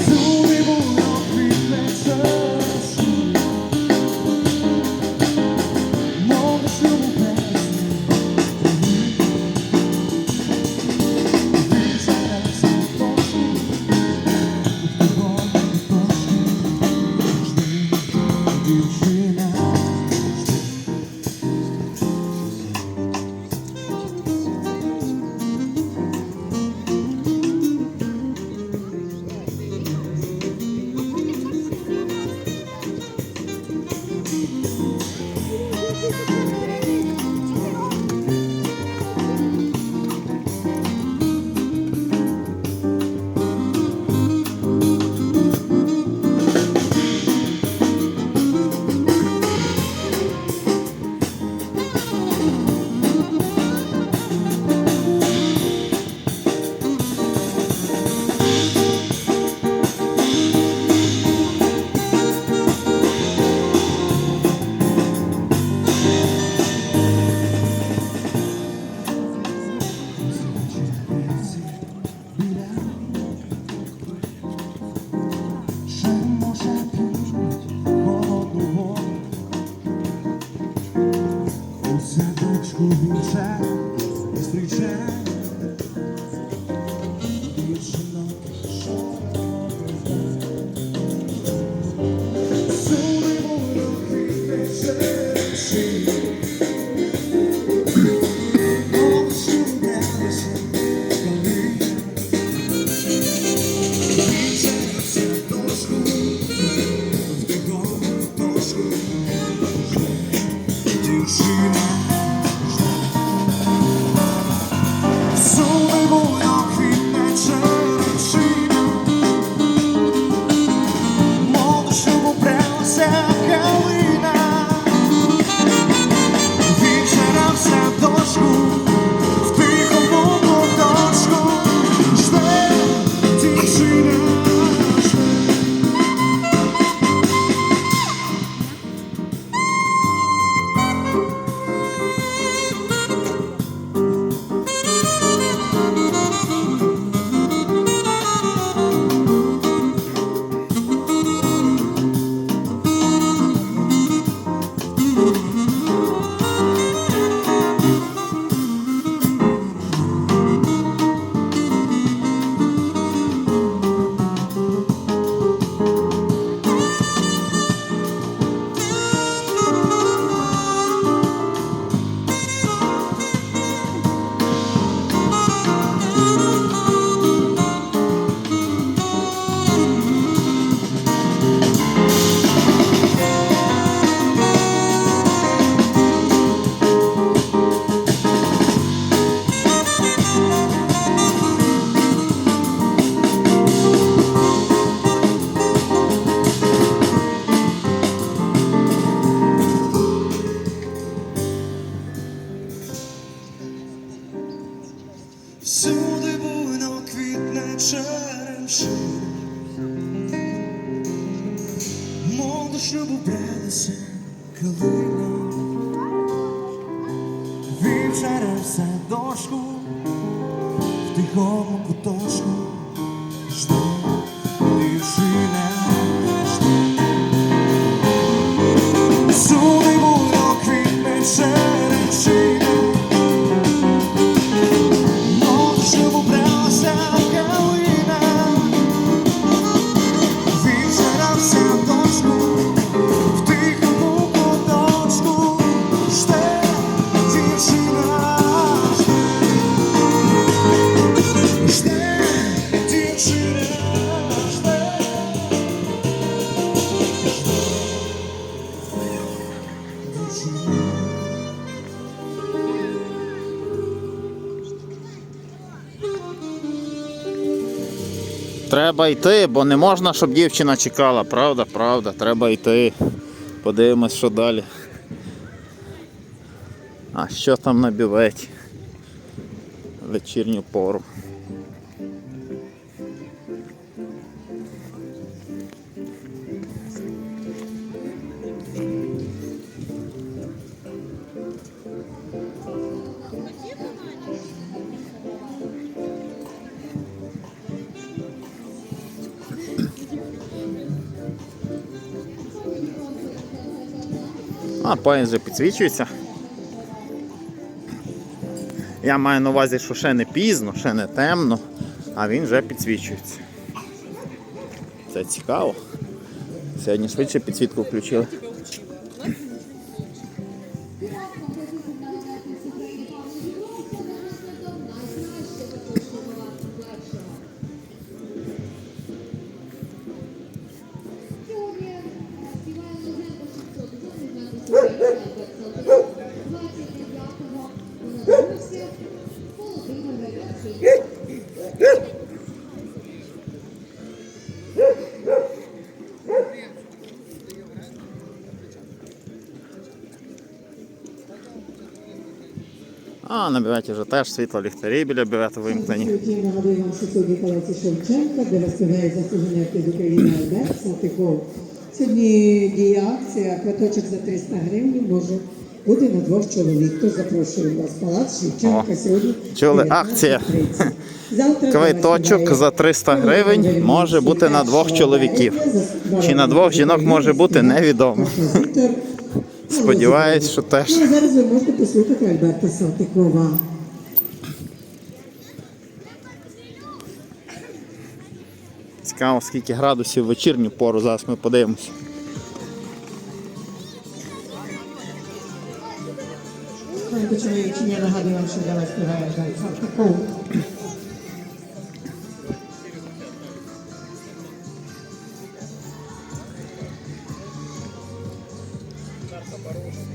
Ooh. щоб убралася калина, вивжарився дошку в тихому куточку, жде дівчина. Треба йти, бо не можна, щоб дівчина чекала. Правда, правда, треба йти. Подивимось, що далі. А що там набівець? Вечірню пору. А поїзд вже підсвічується. Я маю на увазі, що ще не пізно, ще не темно, а він вже підсвічується. Це цікаво. Сьогодні швидше підсвітку включили. А на бюветі вже теж світло ліхтарі біля бювету вимкнені. Сьогодні нагадую вам, що сьогодні Палаці Шевченка, де розповідає заслужений артист України Альберт Салтиков. Сьогодні діє акція, квиточок за 300 гривень може бути на двох чоловік. Тож запрошую вас в Палац Шевченка сьогодні. чули, акція. Квиточок за 300 гривень може бути на двох чоловіків. Чи на двох жінок може бути, невідомо. Сподіваюсь, що теж. Ну, а зараз ви можете послухати Альберта Салтикова. Цікаво, скільки градусів в вечірню пору, зараз ми подивимося. Чоловічі, я нагадую вам, що для вас співає Альберт Салтиков. Gracias.